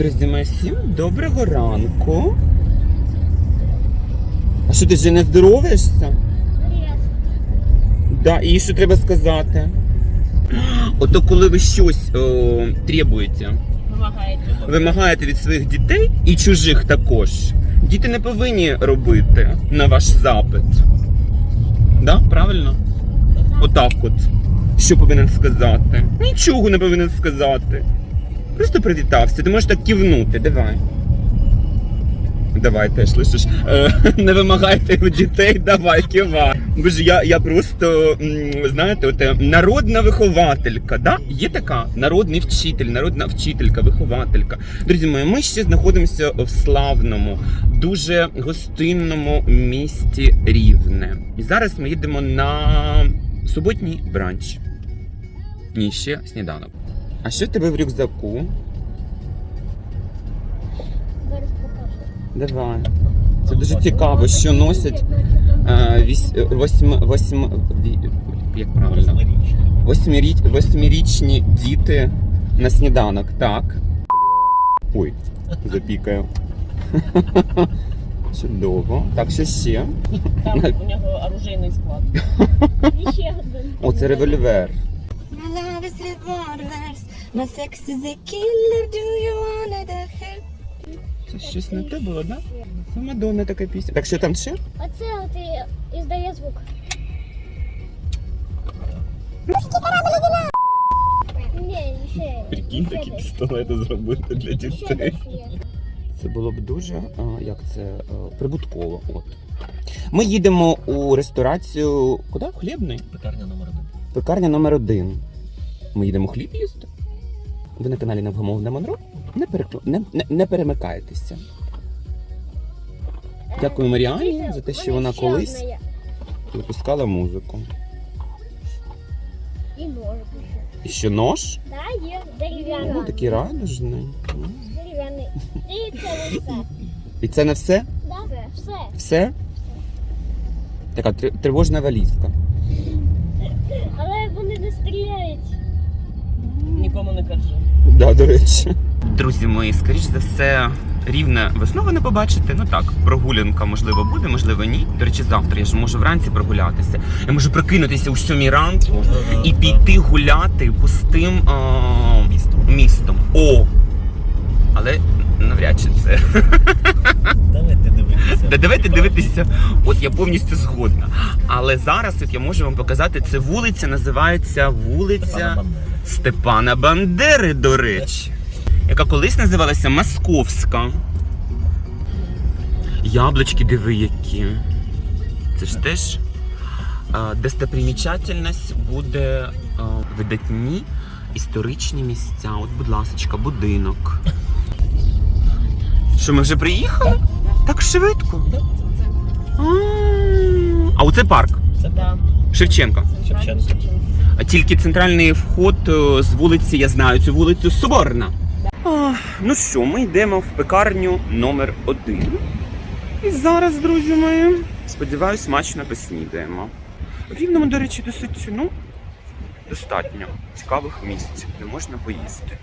Друзі мої, всім доброго ранку. А що ти вже не здороваєшся? Да, і що треба сказати? Ото коли ви щось о, требуєте, Вимагаєте. вимагаєте від своїх дітей і чужих також, діти не повинні робити на ваш запит. Да? Правильно? Отак от. Що повинен сказати? Нічого не повинен сказати. Просто привітався. Ти можеш так кивнути. Давай. Давай теж, слышиш? Е, не вимагайте у дітей, давай, кивай. Боже, я, я просто, знаєте, от, е, народна вихователька. Да? Є така народний вчитель, народна вчителька, вихователька. Друзі мої, ми ще знаходимося в славному, дуже гостинному місті Рівне. І зараз ми їдемо на суботній бранч. Ні, ще сніданок. А що в тебе в рюкзаку? Зараз покажу. Давай. Це дуже цікаво, що носять е, вісь, е, восьм, восьм, ві- як правильно? Восьмиріч, восьмирічні діти на сніданок, так? Ой, запікаю. Чудово. Так, що ще? Там у нього оружейний склад. І ще один. О, це револьвер. My sex is a killer. Do you wanna the help? Це щось не те було, да? Це Мадонна така пісня. Так що там ще? Оце от і, і здає звук. Ні, ще. Прикинь, такі пістолети зробити для Ще дітей. десь є. Це було б дуже а, як це прибутково. От ми їдемо у ресторацію. Куди? Хлібний? Пекарня номер один. Пекарня номер один. Ми їдемо хліб їсти. Ви на каналі Невгамовне Монро. Не, перекл... не, не, не перемикайтеся. Дякую Маріані за те, що вона колись випускала музику. І нож. І ще нож? Да, є дерев'яний. такий радужний. Дерев'яний. І це все. І це не все? Да? Все. Все? Така тривожна валізка. Нікому не кажи. Да, до речі. Друзі мої, скоріш за все, рівне весну ви не побачите. Ну так, прогулянка можливо буде, можливо, ні. До речі, завтра я ж можу вранці прогулятися. Я можу прокинутися у сьомій ранку і піти гуляти пустим а, містом. містом. О! Але навряд чи це. Давайте дивитися. Та давайте дивитися. От я повністю згодна. Але зараз от я можу вам показати, це вулиця називається вулиця. Степана Бандери. До речі, яка колись називалася Московська. Яблучки диви які. Це ж теж достопримічательність буде видатні історичні місця. От, будь ласка, будинок. Що, ми вже приїхали? Так швидко. А, А оце парк Це Да. Шевченка. Шевченко. А Тільки центральний вход е, з вулиці, я знаю цю вулицю Соборна. А, ну що, ми йдемо в пекарню номер один. І зараз, друзі мої, сподіваюсь, смачно поснідаємо. В Рівному, до речі, досить, ну, достатньо цікавих місць, де можна поїсти.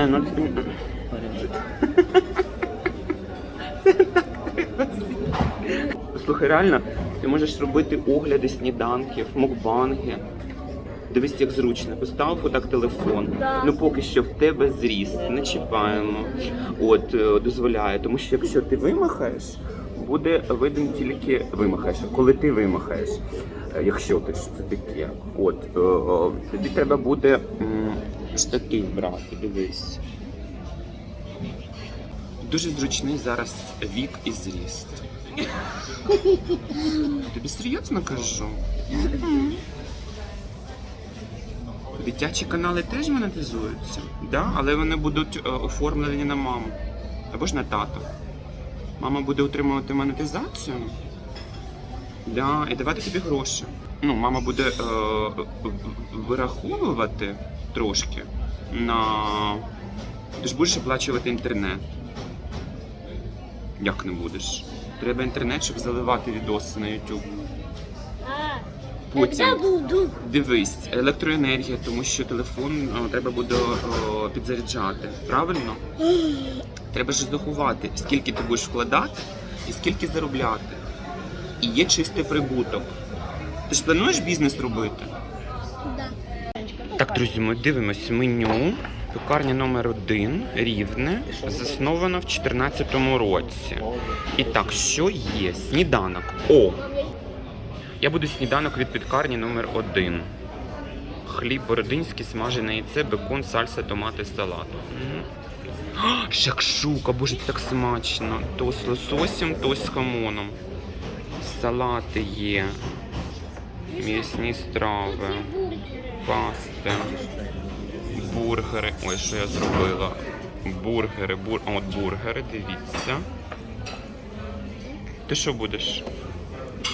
Не, ну це... Слухай, реально, ти можеш робити огляди сніданків, мукбанги. Дивись, як зручно. Поставив отак телефон. Да. Ну поки що в тебе зріст, не чіпаємо. От е, дозволяє, тому що якщо ти вимахаєш, буде виден тільки вимахаєш. Коли ти вимахаєш, е, якщо ти ж це таке, от е, тобі треба буде штатив брати. Дивись. Дуже зручний зараз вік і зріст. Тобі серйозно кажу? Дитячі канали теж монетизуються, да? але вони будуть е, оформлені на маму або ж на тато. Мама буде отримувати монетизацію да, і давати тобі гроші. Ну, мама буде е, вираховувати трошки на Ти ж будеш оплачувати інтернет. Як не будеш? Треба інтернет, щоб заливати відоси на YouTube. Потім буду? дивись, електроенергія, тому що телефон о, треба буде о, підзаряджати. Правильно? Треба ж рахувати, скільки ти будеш вкладати і скільки заробляти. І є чистий прибуток. Ти ж плануєш бізнес робити? Да. Так, друзі, ми дивимося меню. Пекарня номер 1 Рівне, заснована в 2014 році. І так, що є? Сніданок. О! Я буду сніданок від пекарні номер 1 Хліб бородинський, смажене яйце, бекон, сальса, томати, салат. М. А, Шакшука, боже, це так смачно. То з лососем, то з хамоном. Салати є. М'ясні страви. Пасти. Бургери. Ой, що я зробила? Бургери, бур... от бургери, дивіться. Ти що будеш?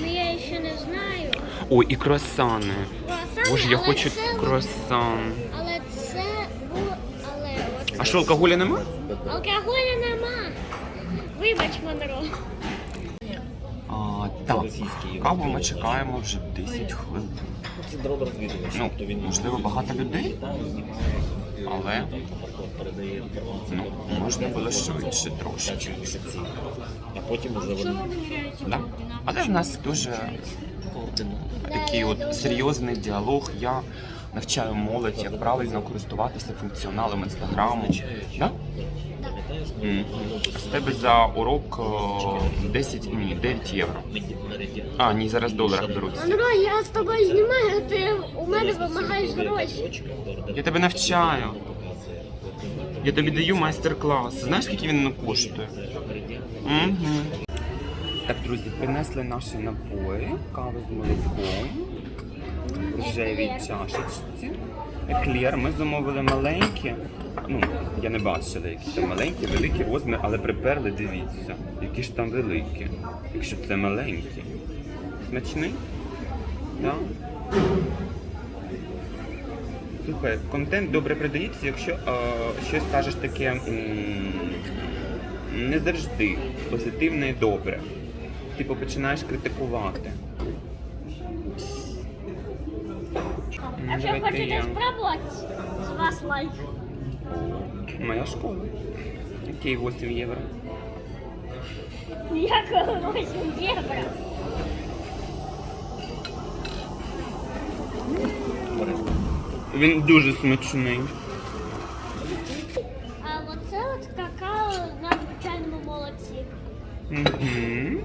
Ну я ще не знаю. Ой, і круасани. Круасани, Боже, я але хочу це- круасан. Але це було, але от А що, алкоголя нема? алкоголю нема. Вибач, Монро. Це. Каву ми чекаємо вже 10 хвилин. Це дроб розвідувач. Ну, тобто він можливо, багато людей, але ну, можна було швидше трошки. А потім уже вони Да? Але в нас дуже такий от серйозний діалог. Я навчаю молодь, як правильно користуватися функціоналом інстаграму. Да? З тебе за урок о, 10, ні, 9 євро. А, ні, зараз в доларах беруть. Монро, я з тобою знімаю, а ти у мене вимагаєш гроші. Я тебе навчаю. Я тобі даю майстер-клас. Знаєш, скільки він коштує? Угу. Так, друзі, принесли наші напої, каву з молоком, рожевій чашечці. Еклер. Ми замовили маленькі. Ну, я не бачила, які там маленькі, великі розміри, але приперли, дивіться, які ж там великі. Якщо це маленькі. Смачний? Так? Слухай, контент добре продається, якщо е, щось кажеш таке м, не завжди позитивне і добре. Типу починаєш критикувати. Якщо давайте хочете я. спробувати, з вас лайк. Моя школа. Окей, 8 євро. Якого 8 євро. Він дуже смачний. А оце от какао на звичайному молоці. Угу.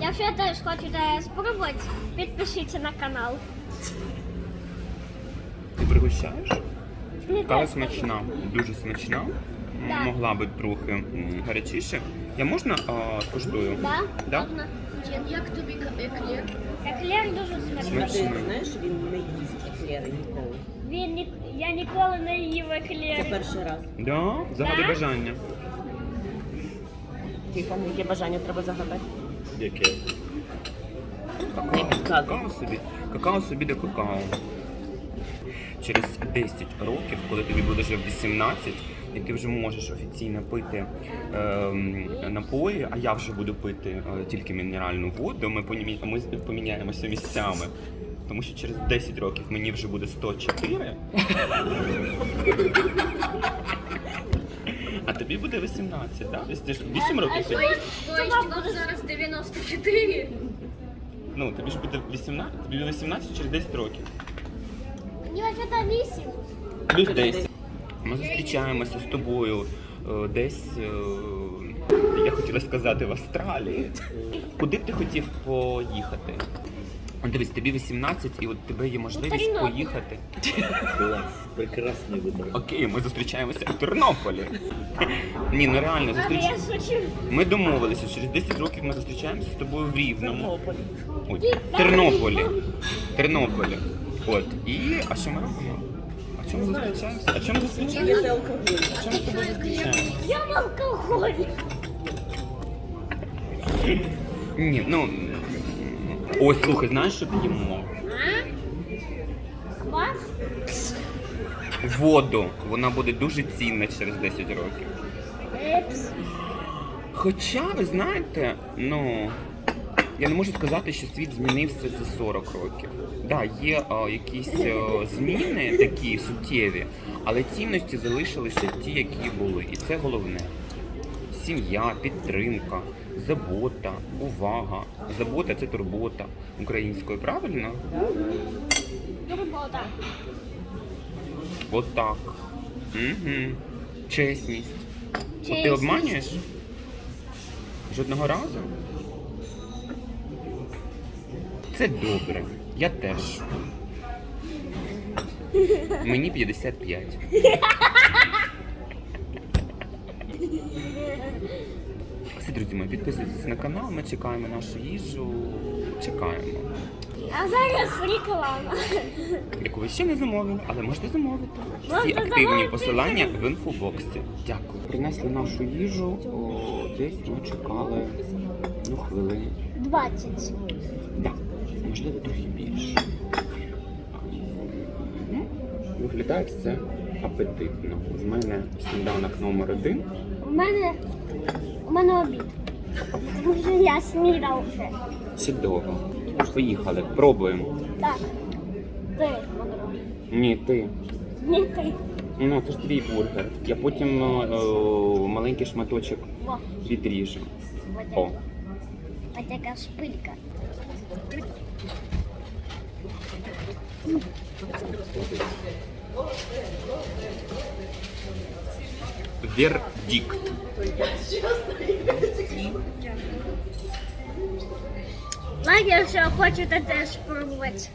Якщо теж хочете спробувати, підпишіться на канал. Пригощаєш? Кава смачна, дуже смачна. Могла би трохи гарячіше. Я можна а, скуштую? Да? Да? Можна. Як тобі еклер? Еклер дуже смачний. Ти знаєш, він не їсть еклери ніколи. Він ні... Я ніколи не їв Це перший раз. Да? Загадай Да. бажання. Тихо, яке бажання треба загадати? Яке? Підказуй. Какао собі. Какао собі де какао. Через 10 років, коли тобі буде вже 18, і ти вже можеш офіційно пити ем, напої, а я вже буду пити е, тільки мінеральну воду, ми, ми поміняємося місцями. Тому що через 10 років мені вже буде 104. А тобі буде 18, так? Да? Ти ж 8 років. тобі- вам зараз 94. Ну, тобі ж буде 18, тобі 18 через 10 років. Мені вообще-то 8. Плюс 10. Ми зустрічаємося з тобою е, десь, е, я хотіла сказати, в Австралії. Куди б ти хотів поїхати? Дивись, тобі 18, і от тебе є можливість Тернопіль. поїхати. Клас. Прекрасний вибір. Окей, ми зустрічаємося в Тернополі. Ні, ну реально, Але зустріч... ми домовилися, через 10 років ми зустрічаємося з тобою в Рівному. Тернополі. Ой, Тернополі. Тернополі. От. І. А що ми робимо? А чому зустрічаємося? А чому зустрічаємося? А чому з тобою зустрічаємося? Я в алкоголі. Ні, ну. Ой, слухай, знаєш, що п'ємо? А? Квас? воду. Вона буде дуже цінна через 10 років. Епс. Хоча, ви знаєте, ну я не можу сказати, що світ змінився за 40 років. Да, є а, якісь а, зміни такі суттєві, але цінності залишилися ті, які були. І це головне. Сім'я, підтримка, забота, увага. Забота це турбота українською, правильно? Турбота. Отак. Угу. Чесність. От ти обманюєш? Жодного разу? Це добре. Я теж. Мені 55. Все, друзі мої, підписуйтесь на канал, ми чекаємо нашу їжу. Чекаємо. А зараз реклама. Яку ви ще не замовили, але можете замовити. Всі активні посилання в інфобоксі. Дякую. Принесли нашу їжу. О, десь ми чекали ну, хвилин. 20. Можливо, трохи більше. Ну, Виглядає все апетитно. В мене сніданок номер один. У мене, у мене обід. Тому що я снідав вже. Чудово. Поїхали, пробуємо. Так. Ти, Мадро. Ні, ти. Ні, ти. Ну, це ж твій бургер. Я потім е, е, маленький шматочок Во, відріжу. О. Ось така шпилька. Вердикт. Ладно, якщо хочете теж спробувати.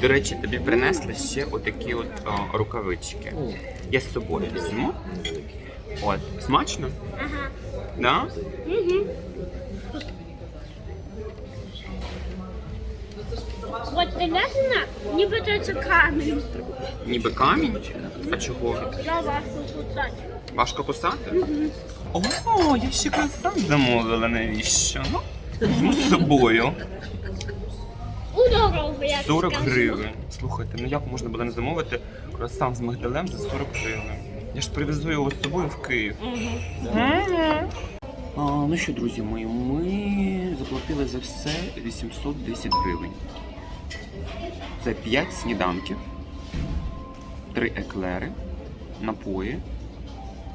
До речі, тобі принесли ще отакі от а, рукавички. Я з собою візьму. От, смачно? Ага. Да? Угу. От ти ляжена, ніби це камінь. Ніби камінь. А чого? Я важко кусати. Важко кусати? О, я ще круасан замовила, навіщо? Ну, Візьму з собою. У дорогу, як 40 гривень. Слухайте, ну як можна було не замовити круасан з мигдалем за 40 гривень? Я ж привезу його з собою в Київ. А, ну що, друзі мої, ми заплатили за все 810 гривень. Це 5 сніданків, 3 еклери, напої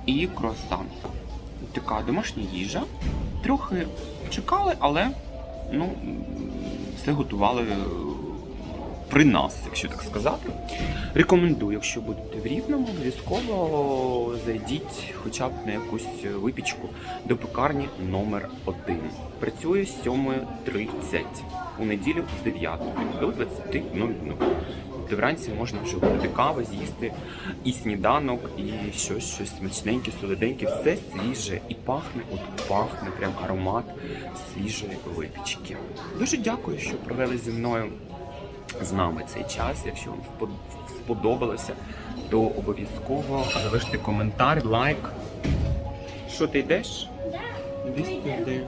і круасан. Така домашня їжа. Трохи чекали, але ну, все готували при нас, якщо так сказати. Рекомендую, якщо будете в Рівному, обов'язково зайдіть хоча б на якусь випічку до пекарні номер 1 Працює з 7.30 у неділю з 9 до 20.00. Тобто вранці можна вже купити кави, з'їсти і сніданок, і щось, щось смачненьке, солоденьке, все свіже і пахне, от пахне прям аромат свіжої випічки. Дуже дякую, що провели зі мною з нами цей час. Якщо вам сподобалося, то обов'язково залиште коментар, лайк. Що ти йдеш? Іди сюди.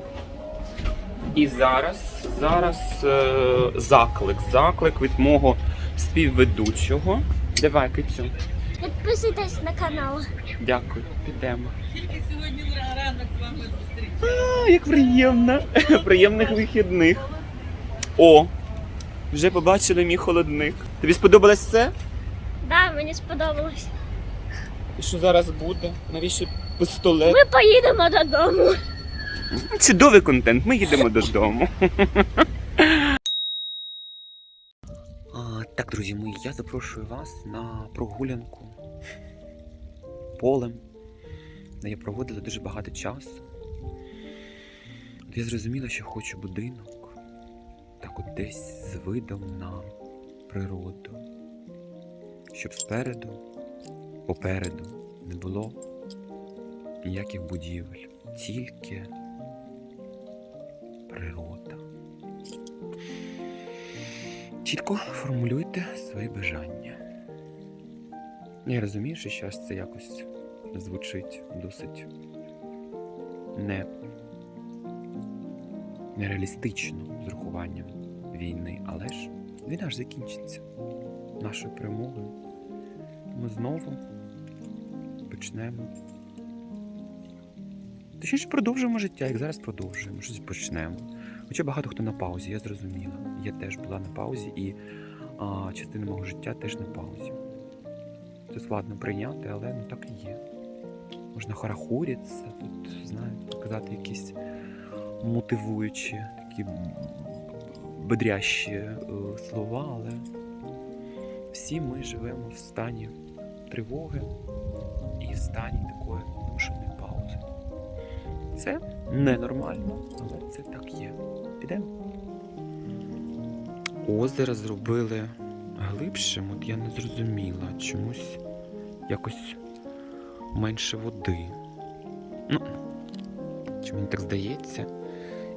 І зараз, зараз е, заклик. Заклик від мого співведучого. Давай, кицю. Підписуйтесь на канал. Дякую, підемо. Тільки сьогодні ранок з вами зустрічаю. А, як приємно. Приємних вихідних. О, вже побачили мій холодник. Тобі сподобалось все? Да, мені сподобалось. І що зараз буде? Навіщо пістолет? Ми поїдемо додому. Чудовий контент, ми їдемо додому. А, так, друзі мої, я запрошую вас на прогулянку полем, де я проводила дуже багато часу. От я зрозуміла, що хочу будинок, так от десь з видом на природу, щоб спереду, попереду не було ніяких будівель, тільки природа. Чітко формулюйте свої бажання. Я розумію, що зараз це якось звучить досить не, нереалістично з урахуванням війни, але ж Війна ж закінчиться нашою перемогою. Ми знову почнемо. Точніше, продовжуємо життя, як зараз продовжуємо, щось почнемо. Хоча багато хто на паузі, я зрозуміла. Я теж була на паузі, і а, частина мого життя теж на паузі. Це складно прийняти, але ну так і є. Можна хорохоритися, тут, знаєте, казати якісь мотивуючі, такі бодрящі е, слова, але всі ми живемо в стані тривоги і в стані такої вимушеної паузи. Це ненормально, але це так є. Підемо. Озеро зробили глибшим, от я не зрозуміла, чомусь якось менше води. Ну, чи мені так здається?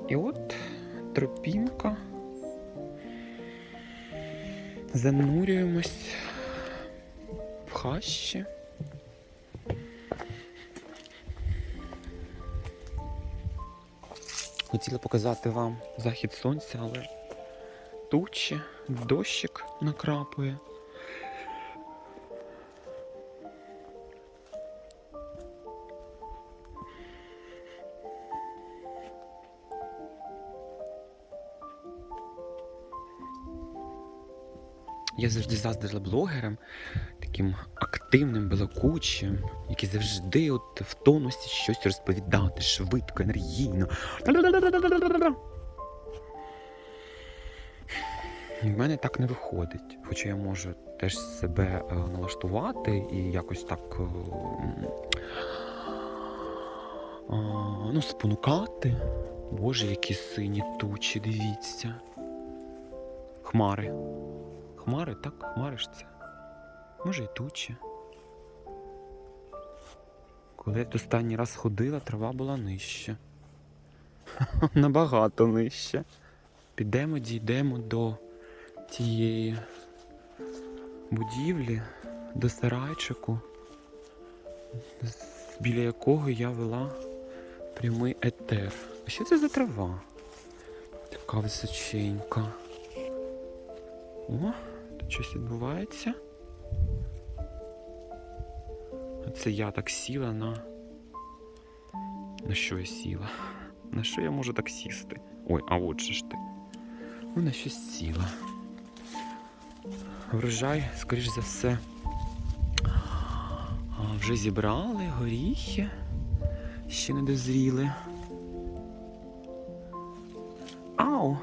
І от тропінка. Занурюємось в хащі. Хотіла показати вам захід сонця, але тучі, дощик накрапує. Я завжди заздрила блогерам, таким активним, балакучим, які завжди от в тонусі щось розповідати швидко, енергійно. В мене так не виходить. Хоча я можу теж себе е, налаштувати і якось так е, а, ну, спонукати. Боже, які сині тучі, дивіться. Хмари. Хмари, так, хмари ж це. Може і тучі. Коли я останній раз ходила, трава була нижча. Набагато нижча. Підемо, дійдемо до тієї будівлі, до сарайчику, біля якого я вела прямий етер. А що це за трава? Така височенька. О, щось відбувається. Це я так сіла на. На що я сіла? На що я можу так сісти? Ой, а от же ж ти. Ну, на щось сіла. Врожай, скоріш за все. Вже зібрали горіхи. Ще не дозріли. Ау!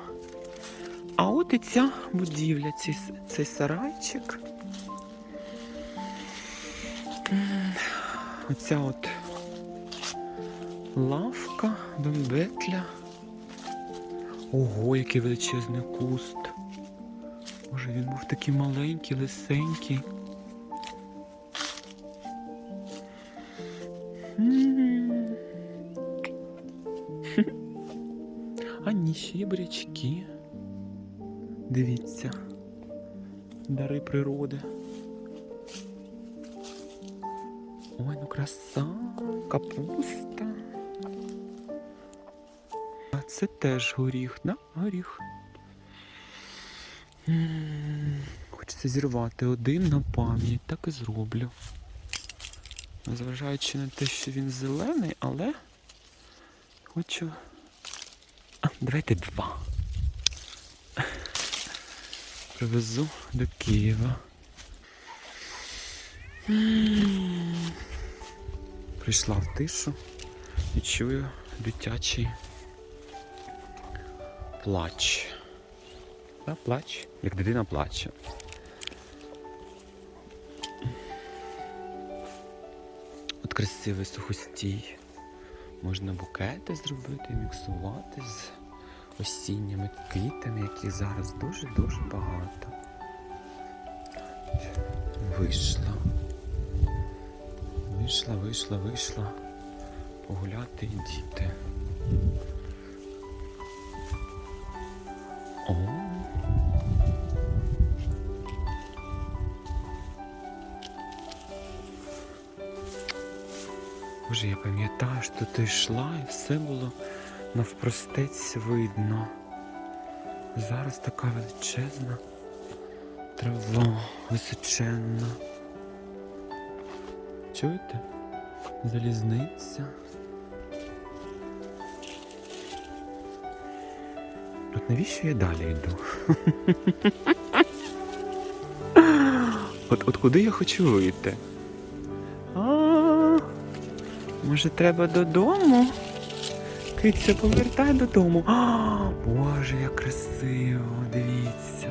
І ця будівля, цей, цей сарайчик. Оця от лавка, бембетля. Ого, який величезний куст. Може, він був такий маленький, лисенький. М. А ні, ще є бурячки. Дивіться. Дари природи. Ой, ну краса, капуста. А це теж горіх, да? Горіх. Хочеться зірвати один на пам'ять, так і зроблю. Незважаючи на те, що він зелений, але хочу. А, давайте два. Привезу до Києва. Прийшла в тишу і чую дитячий плач. Да, плач, як дитина плаче. От красивий сухостій. Можна букети зробити міксувати з осінніми квітами, яких зараз дуже-дуже багато. Вийшла. Вийшла, вийшла, вийшла. Погуляти і діти. О. Боже, я пам'ятаю, що ти йшла і все було навпростець видно. Зараз така величезна трава височенна. Чуєте? Залізниця. От навіщо я далі йду? От, от куди я хочу вийти? А, може, треба додому? Киця, повертай додому. А, Боже, як красиво, дивіться.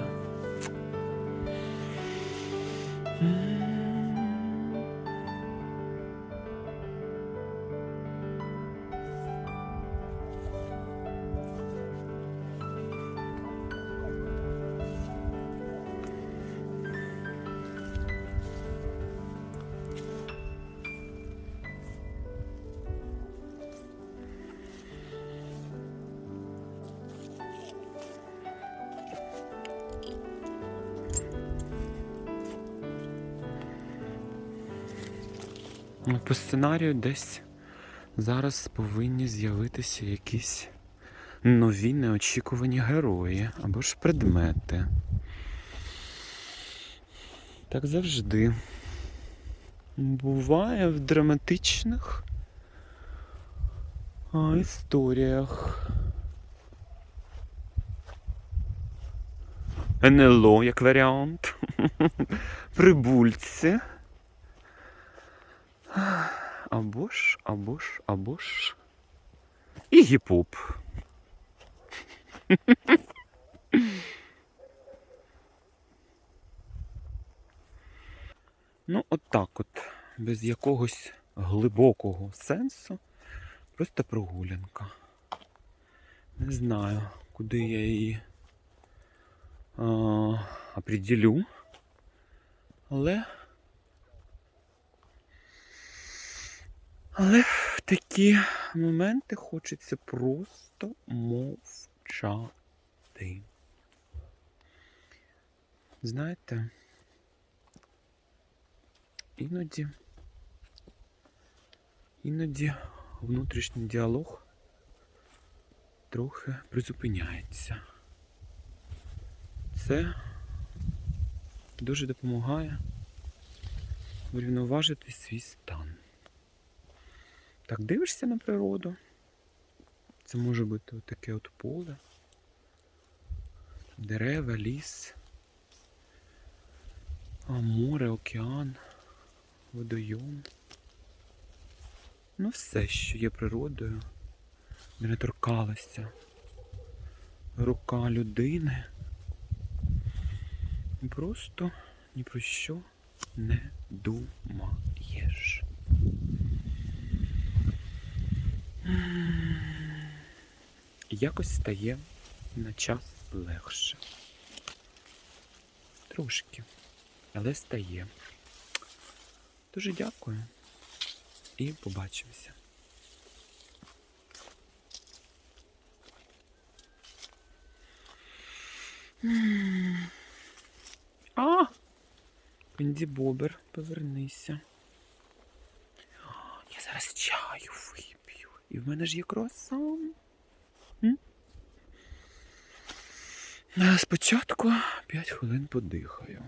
По сценарію десь зараз повинні з'явитися якісь нові неочікувані герої або ж предмети. Так завжди. Буває в драматичних історіях. НЛО як варіант. Прибульці. Або ж, або ж, або ж. І гіп-поп. ну, от так от, без якогось глибокого сенсу. Просто прогулянка. Не знаю, куди я її а, определю. Але. Але в такі моменти хочеться просто мовчати. Знаєте, іноді, іноді внутрішній діалог трохи призупиняється. Це дуже допомагає врівноважити свій стан. Так дивишся на природу. Це може бути таке от поле, дерева, ліс, а море, океан, водойом. Ну, все, що є природою, де не торкалася рука людини. Просто ні про що не думаєш. Якось стає на час легше. Трошки, але стає. Дуже дякую і побачимося. А! Пенді Бобер, повернися. Я зараз чаю вип'ю. І в мене ж є круасан. А Спочатку 5 хвилин подихаю.